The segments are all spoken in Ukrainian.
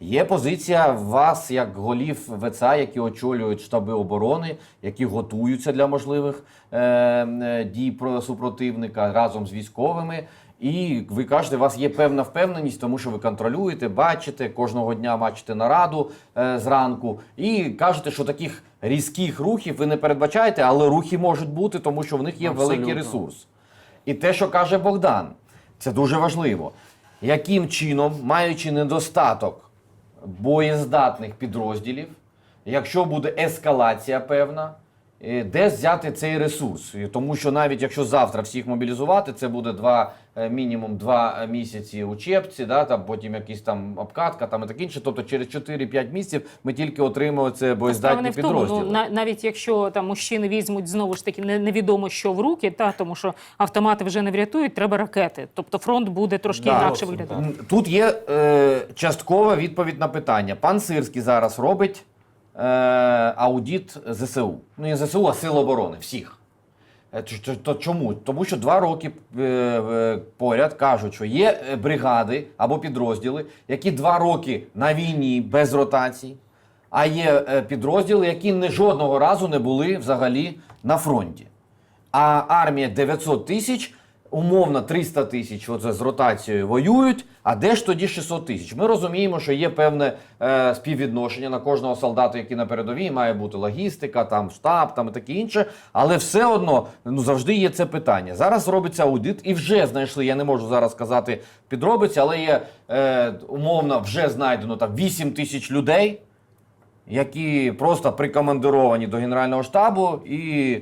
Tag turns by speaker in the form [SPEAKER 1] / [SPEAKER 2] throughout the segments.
[SPEAKER 1] Є позиція вас як голів ВЦА, які очолюють штаби оборони, які готуються для можливих е, е, дій про супротивника разом з військовими. І ви кажете, у вас є певна впевненість, тому що ви контролюєте, бачите кожного дня бачите нараду е, зранку, і кажете, що таких різких рухів ви не передбачаєте, але рухи можуть бути, тому що в них є великий ресурс. І те, що каже Богдан, це дуже важливо. Яким чином, маючи недостаток боєздатних підрозділів, якщо буде ескалація певна, де взяти цей ресурс? Тому що навіть якщо завтра всіх мобілізувати, це буде два, е, мінімум два місяці учебці, да, там, потім якісь там обкатка там, і таке інше. Тобто через 4-5 місяців ми тільки отримуємо це боєздатні
[SPEAKER 2] не
[SPEAKER 1] підрозділи.
[SPEAKER 2] ну, на- навіть якщо там мужчини візьмуть знову ж таки не- невідомо що в руки, та тому що автомати вже не врятують, треба ракети. Тобто фронт буде трошки
[SPEAKER 1] Да.
[SPEAKER 2] інакше виглядати.
[SPEAKER 1] Тут є е, часткова відповідь на питання. Пан Сирський зараз робить е, аудіт ЗСУ. Ну, не ЗСУ, а Сил оборони всіх. Е, чому? Тому що два роки е, е, поряд кажуть, що є е, бригади або підрозділи, які два роки на війні без ротацій, а є е, підрозділи, які не жодного разу не були взагалі на фронті. А армія 900 тисяч, умовно 300 тисяч оце з ротацією воюють. А де ж тоді 600 тисяч? Ми розуміємо, що є певне е, співвідношення на кожного солдата, який на передовій, має бути логістика, там штаб, там і таке інше. Але все одно ну завжди є це питання. Зараз робиться аудит, і вже знайшли. Я не можу зараз сказати підробиці, але є е, умовно вже знайдено там 8 тисяч людей які просто прикомандировані до Генерального штабу і,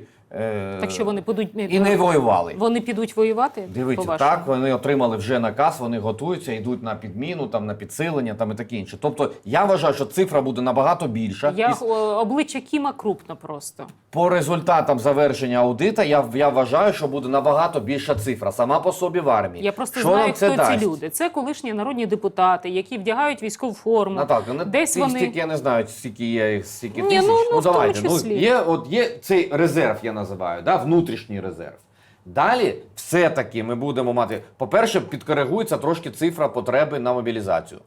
[SPEAKER 2] Так що вони підуть
[SPEAKER 1] і не воювали.
[SPEAKER 2] Вони підуть воювати.
[SPEAKER 1] Дивіться,
[SPEAKER 2] по-вашому?
[SPEAKER 1] так вони отримали вже наказ, вони готуються, йдуть на підміну, там на підсилення, там і таке інше. Тобто я вважаю, що цифра буде набагато більша.
[SPEAKER 2] Я
[SPEAKER 1] І
[SPEAKER 2] обличчя Кіма крупно просто.
[SPEAKER 1] По результатам завершення аудита я, я вважаю, що буде набагато більша цифра сама по собі в армії.
[SPEAKER 2] Я просто
[SPEAKER 1] Що
[SPEAKER 2] знаю,
[SPEAKER 1] це
[SPEAKER 2] хто
[SPEAKER 1] дасть?
[SPEAKER 2] ці люди. Це колишні народні депутати, які вдягають військову форму.
[SPEAKER 1] Наталка, не
[SPEAKER 2] Десь вони
[SPEAKER 1] стільки я не знаю, скільки є їх, стільки
[SPEAKER 2] Ні,
[SPEAKER 1] тисяч.
[SPEAKER 2] ну, ну, в тому
[SPEAKER 1] давайте.
[SPEAKER 2] числі.
[SPEAKER 1] є, от є цей резерв, я називаю, да, внутрішній резерв. Далі, все-таки ми будемо мати. По-перше, підкоригується трошки цифра потреби на мобілізацію.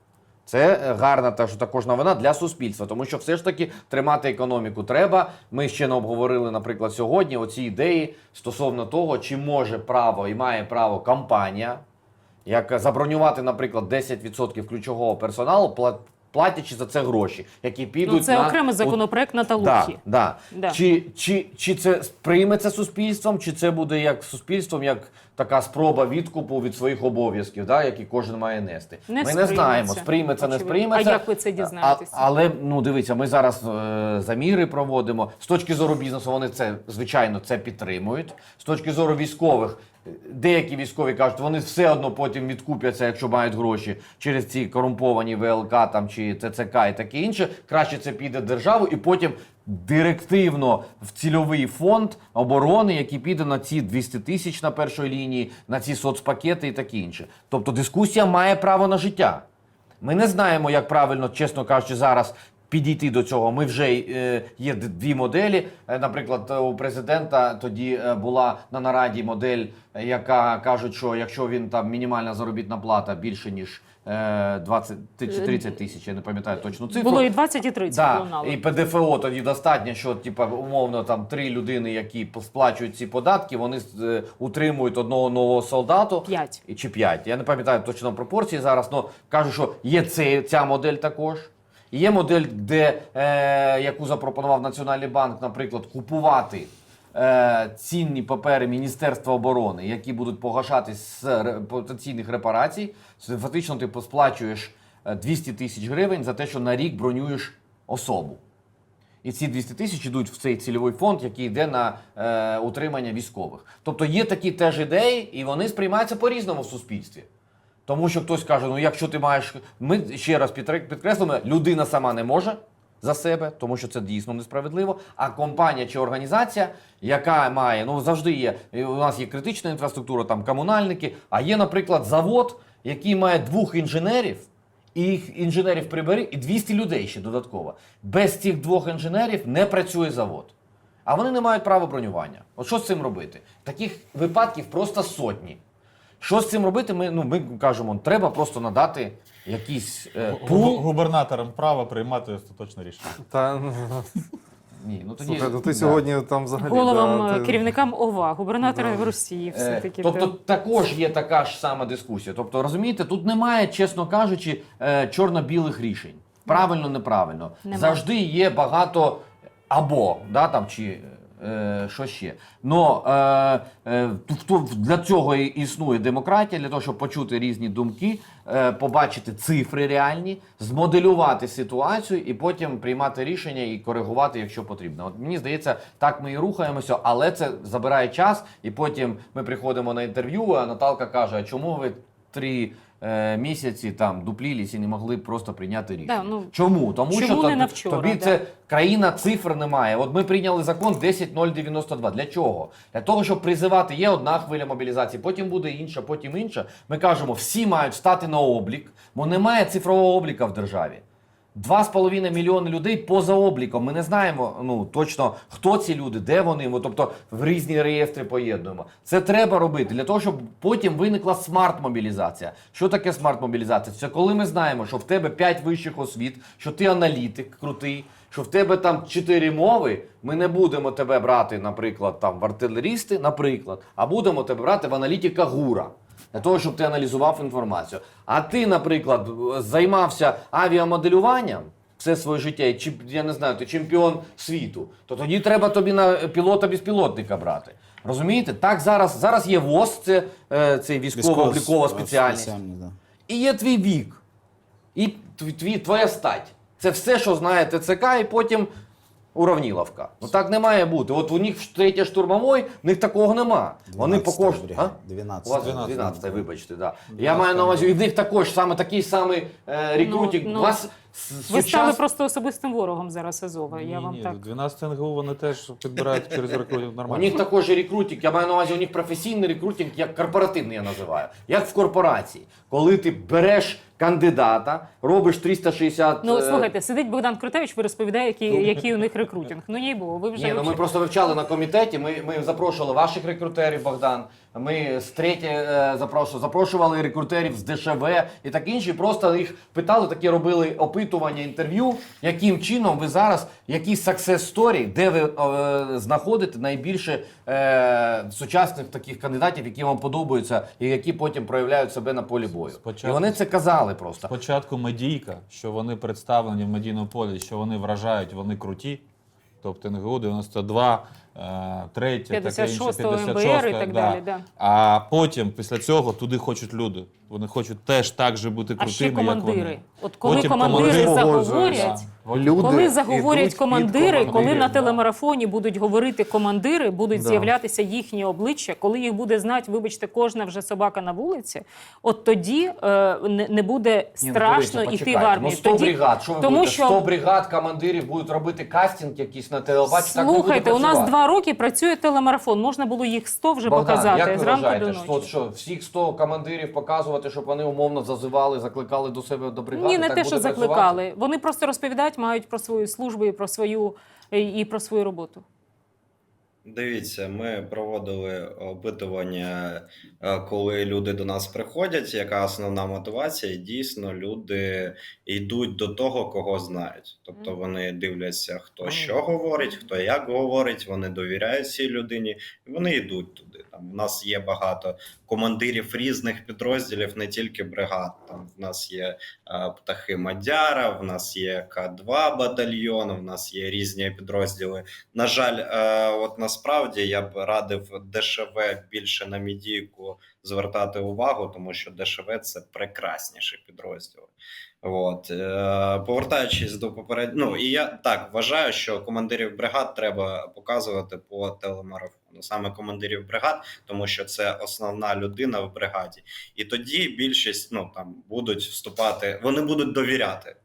[SPEAKER 1] Це гарна та що також новина для суспільства, тому що все ж таки тримати економіку треба. Ми ще не обговорили, наприклад, сьогодні оці ідеї стосовно того, чи може право і має право компанія як забронювати, наприклад, 10% ключового персоналу, платячи за це гроші, які підуть
[SPEAKER 2] ну, це
[SPEAKER 1] на
[SPEAKER 2] окремий законопроект на
[SPEAKER 1] Да,
[SPEAKER 2] талухі.
[SPEAKER 1] да.
[SPEAKER 2] Да.
[SPEAKER 1] Чи, чи, чи це сприйметься суспільством, чи це буде як суспільством, як така спроба відкупу від своїх обов'язків, да, які кожен має нести?
[SPEAKER 2] Не
[SPEAKER 1] ми не знаємо, сприйметься, не
[SPEAKER 2] очевидно.
[SPEAKER 1] сприйметься.
[SPEAKER 2] А як ви це дізнаєтеся?
[SPEAKER 1] А, але ну дивіться, ми зараз е, заміри проводимо. З точки зору бізнесу, вони це звичайно це підтримують. З точки зору військових. е, Деякі військові кажуть, вони все одно потім відкупляться, якщо мають гроші через ці корумповані ВЛК там чи ТЦК і таке інше. Краще це піде державу і потім директивно в цільовий фонд оборони, який піде на ці 200 тисяч на першій лінії, на ці соцпакети і таке інше. Тобто дискусія має право на життя. Ми не знаємо, як правильно, чесно кажучи, зараз підійти до цього. Ми вже е, є дві моделі. Е, Наприклад, у президента тоді е, була на нараді модель, е, яка кажуть, що якщо він там мінімальна заробітна плата більше ніж 20 чи 30 тисяч, я не пам'ятаю точну цифру.
[SPEAKER 2] Було і 20, і 30
[SPEAKER 1] Да,
[SPEAKER 2] лунало.
[SPEAKER 1] і ПДФО тоді достатньо, що типа умовно там три людини, які сплачують ці податки, вони е, утримують одного нового солдату.
[SPEAKER 2] П'ять.
[SPEAKER 1] Чи п'ять. Я не пам'ятаю точно пропорції зараз, але кажу, що є це, ця модель також. Є модель, де, е, яку запропонував Національний банк, наприклад, купувати е, цінні папери Міністерства оборони, які будуть погашатись з потенційних репарацій. Фактично ти сплачуєш е, 200 тисяч гривень за те, що на рік бронюєш особу. І ці 200 тисяч йдуть в цей цільовий фонд, який йде на е, утримання військових. Тобто є такі теж ідеї, і вони сприймаються по-різному в суспільстві. Тому що хтось каже: ну якщо ти маєш. Ми ще раз підкреслимо, людина сама не може за себе, тому що це дійсно несправедливо. А компанія чи організація, яка має, ну завжди є. У нас є критична інфраструктура, там комунальники, а є, наприклад, завод, який має двох інженерів. І їх інженерів прибери, і 200 людей ще додатково. Без цих двох інженерів не працює завод. а вони не мають права бронювання. От що з цим робити? Таких випадків просто сотні. Що з цим робити? Ми, ну, ми кажемо, треба просто надати якийсь е, пул.
[SPEAKER 3] Губернаторам право приймати остаточне рішення.
[SPEAKER 4] Та
[SPEAKER 1] Ні, ну тоді,
[SPEAKER 4] слухай, ну ти
[SPEAKER 1] да.
[SPEAKER 4] сьогодні там взагалі
[SPEAKER 2] Головам
[SPEAKER 4] да,
[SPEAKER 2] е,
[SPEAKER 4] ти-
[SPEAKER 2] керівникам ОВА, губернаторів Росії, все
[SPEAKER 1] Е,
[SPEAKER 2] таки.
[SPEAKER 1] Тобто також є така ж сама дискусія. Тобто, розумієте, тут немає, чесно кажучи, е, чорно-білих рішень. Правильно, неправильно.
[SPEAKER 2] Нема.
[SPEAKER 1] Завжди є багато або, да, там, чи е, що ще. Е, е, ту- ту- для цього і існує демократія, для того, щоб почути різні думки, побачити цифри реальні, змоделювати ситуацію і потім приймати рішення і коригувати, якщо потрібно. От мені здається, так ми і рухаємося, але це забирає час, і потім ми приходимо на інтерв'ю, а Наталка каже: а чому ви три. Е, Місяці там дуплілись і не могли просто прийняти рішення.
[SPEAKER 2] Да, ну,
[SPEAKER 1] Чому? Тому
[SPEAKER 2] чому
[SPEAKER 1] що
[SPEAKER 2] не
[SPEAKER 1] тобі,
[SPEAKER 2] вчора,
[SPEAKER 1] тобі
[SPEAKER 2] да.
[SPEAKER 1] це країна цифр немає. От ми прийняли закон 10092. Для чого? Для того, щоб призивати, є одна хвиля мобілізації, потім буде інша, потім інша. Ми кажемо, всі мають стати на облік, бо немає цифрового обліка в державі. 2,5 мільйони людей поза обліком. Ми не знаємо ну точно хто ці люди, де вони. Ми, тобто в різні реєстри поєднуємо. Це треба робити для того, щоб потім виникла смарт-мобілізація. Що таке смарт-мобілізація? Це коли ми знаємо, що в тебе 5 вищих освіт, що ти аналітик крутий, що в тебе там 4 мови. Ми не будемо тебе брати, наприклад, там в артилерісти, наприклад, а будемо тебе брати в аналітика ГУРа. Для того, щоб ти аналізував інформацію. А ти, наприклад, займався авіамоделюванням все своє життя, і я не знаю, ти чемпіон світу, то тоді треба тобі на пілота безпілотника брати. Розумієте? Так зараз, зараз є ВОЗ, це е, цей військово-облікова спеціальність.
[SPEAKER 5] да.
[SPEAKER 1] І є твій вік, і твій, твоя стать. Це все, що знає ТЦК, і потім уравніловка. Ну так не має бути. От у них третя штурмовой, в них такого нема. Вони по
[SPEAKER 5] 12-та
[SPEAKER 1] кожному.
[SPEAKER 5] бригада, 12-та.
[SPEAKER 1] У вас
[SPEAKER 3] 12-та.
[SPEAKER 1] 12, вибачте, да. Я маю на увазі, і в них також саме такий самий е, рекрутинг.
[SPEAKER 2] Ну, ну,
[SPEAKER 1] вас с-
[SPEAKER 2] Ви стали просто особистим ворогом зараз Азова. Я вам
[SPEAKER 3] ні,
[SPEAKER 2] так.
[SPEAKER 3] 12 НГУ вони теж підбирають через рекрутинг
[SPEAKER 1] У них також рекрутинг, я маю на увазі, у них професійний рекрутинг, як корпоративний я називаю. Як в корпорації. Коли ти береш кандидата, робиш 360...
[SPEAKER 2] Ну
[SPEAKER 1] е,
[SPEAKER 2] слухайте, сидить Богдан Крутевич, ви розповідає, який, який у них рекрутинг. Ну їй було, ви вже
[SPEAKER 1] Ні, ну ми просто вивчали на комітеті. Ми, ми запрошували ваших рекрутерів, Богдан. Ми з третє е, запрошували, запрошували рекрутерів з ДШВ і так інше. Просто їх питали, такі робили опитування, інтерв'ю, яким чином ви зараз, які success story, де ви е, знаходите найбільше е, сучасних таких кандидатів, які вам подобаються, і які потім проявляють себе на полі бою.
[SPEAKER 3] Спочатку-
[SPEAKER 1] І вони це казали просто.
[SPEAKER 3] Спочатку медійка, що вони представлені в медійному полі, що вони вражають, вони круті. Тобто НГУ 92, е, 3, таке інше,
[SPEAKER 2] 56-го
[SPEAKER 3] 56,
[SPEAKER 2] МБР і так
[SPEAKER 3] да.
[SPEAKER 2] далі, да.
[SPEAKER 3] А потім, після цього, туди хочуть люди. Вони хочуть теж так же бути
[SPEAKER 2] А
[SPEAKER 3] крутими,
[SPEAKER 2] ще
[SPEAKER 3] як
[SPEAKER 2] командири.
[SPEAKER 3] вони.
[SPEAKER 2] От коли
[SPEAKER 3] Потім
[SPEAKER 2] командири
[SPEAKER 3] командири
[SPEAKER 2] заговорять,
[SPEAKER 4] Люди
[SPEAKER 2] коли заговорять командири, коли на телемарафоні будуть говорити командири, будуть
[SPEAKER 4] Да.
[SPEAKER 2] з'являтися їхні обличчя, коли їх буде знати, вибачте, кожна вже собака на вулиці, от тоді е, не, буде
[SPEAKER 1] Ні, ну,
[SPEAKER 2] страшно
[SPEAKER 1] дивіться,
[SPEAKER 2] йти в армію.
[SPEAKER 1] Ну, 100
[SPEAKER 2] тоді,
[SPEAKER 1] бригад, що ви
[SPEAKER 2] тому
[SPEAKER 1] будете?
[SPEAKER 2] що
[SPEAKER 1] 100 бригад командирів будуть робити кастинг якийсь на так буде
[SPEAKER 2] слухайте, у нас два роки працює телемарафон. Можна було їх 100 вже
[SPEAKER 1] Богдан,
[SPEAKER 2] показати
[SPEAKER 1] як ви
[SPEAKER 2] зранку до ночі.
[SPEAKER 1] що, що всіх 100 командирів показувати, щоб вони умовно зазивали, закликали до себе до бригади?
[SPEAKER 2] Ні, не
[SPEAKER 1] так
[SPEAKER 2] те,
[SPEAKER 1] буде
[SPEAKER 2] що
[SPEAKER 1] працювати?
[SPEAKER 2] закликали. Вони просто розповідають, мають про свою службу і про свою і про свою роботу.
[SPEAKER 6] Дивіться, ми проводили опитування, е, коли люди до нас приходять. Яка основна мотивація? І Дійсно, люди йдуть до того, кого знають. Тобто вони дивляться, хто що говорить, хто як говорить, вони довіряють цій людині, і вони йдуть туди. Там у нас є багато командирів різних підрозділів, не тільки бригад. Там в нас є е, птахи Мадяра, в нас є К2 батальйон, в нас є різні підрозділи. На жаль, е, от насправді я б радив ДШВ більше на мідійку звертати увагу, тому що ДШВ це прекрасніший підрозділ. От е, повертаючись до попереднього, ну і я так вважаю, що командирів бригад треба показувати по телемарафону, саме командирів бригад, тому що це основна людина в бригаді, і тоді більшість ну там будуть вступати, вони будуть довіряти